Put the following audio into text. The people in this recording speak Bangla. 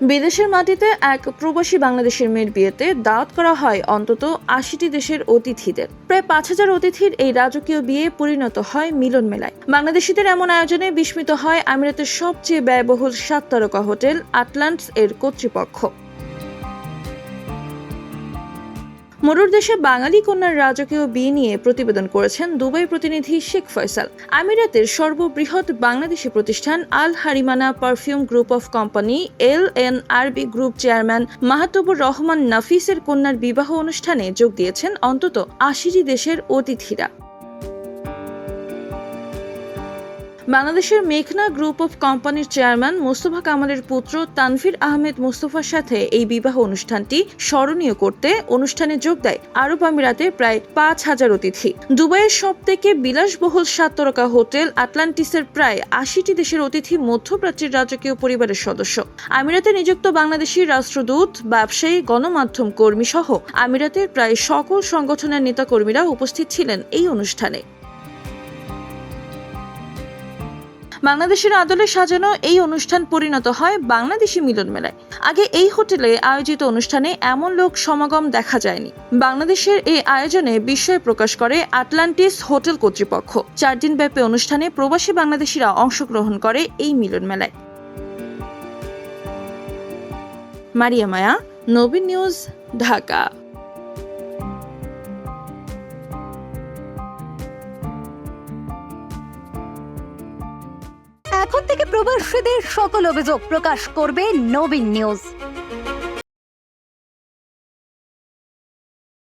বিদেশের মাটিতে এক প্রবাসী বাংলাদেশের মেয়ের বিয়েতে দাওয়াত করা হয় অন্তত আশিটি দেশের অতিথিদের। প্রায় পাঁচ হাজার অতিথির এই রাজকীয় বিয়ে পরিণত হয় মিলন মেলায়। বাংলাদেশিদের এমন আয়োজনে বিস্মিত হয় আমিরাতের সবচেয়ে ব্যয়বহুল সাত তারকা হোটেল আটলান্টস এর কর্তৃপক্ষ। মরুর দেশে বাঙালি কন্যার রাজকীয় বিয়ে নিয়ে প্রতিবেদন করেছেন দুবাই প্রতিনিধি শেখ ফয়সাল। আমিরাতের সর্ববৃহৎ বাংলাদেশি প্রতিষ্ঠান Al Haramain perfume group of company, L N RB group chairman Mahatubur Rahman নাফিসের কন্যার বিবাহ অনুষ্ঠানে যোগ দিয়েছেন অন্তত আশিটি দেশের অতিথিরা। বাংলাদেশের মেঘনা গ্রুপ অফ কোম্পানির চেয়ারম্যান মোস্তফা কামালের পুত্র তানভীর আহমেদ মোস্তফার সাথে এই বিবাহ অনুষ্ঠানটি স্মরণীয় করতে অনুষ্ঠানে যোগ দেয় আরব আমিরাতে প্রায় পাঁচ হাজার অতিথি। দুবাইয়ের সব থেকে বিলাসবহুল সাত তারকা হোটেল আটলান্টিসের প্রায় আশিটি দেশের অতিথি মধ্যপ্রাচ্যের রাজকীয় পরিবারের সদস্য। আমিরাতে নিযুক্ত বাংলাদেশি রাষ্ট্রদূত, ব্যবসায়ী, গণমাধ্যম কর্মী সহ আমিরাতের প্রায় সকল সংগঠনের নেতাকর্মীরা উপস্থিত ছিলেন এই অনুষ্ঠানে। বাংলাদেশের আদলে সাজানো এই অনুষ্ঠান পরিণত হয় বাংলাদেশি মিলন মেলায়। আগে এই হোটেলে আয়োজিত অনুষ্ঠানে এমন লোক সমাগম দেখা যায়নি। বাংলাদেশের এই আয়োজনে বিস্ময় প্রকাশ করে আটলান্টিস হোটেল কর্তৃপক্ষ। চার দিন ব্যাপী অনুষ্ঠানে প্রবাসী বাংলাদেশিরা অংশগ্রহণ করে এই মিলন মেলায়। মারিয়া মায়া, নবীন নিউজ, ঢাকা। এখন থেকে প্রবাসীদের সকল অভিযোগ প্রকাশ করবে নবীন নিউজ।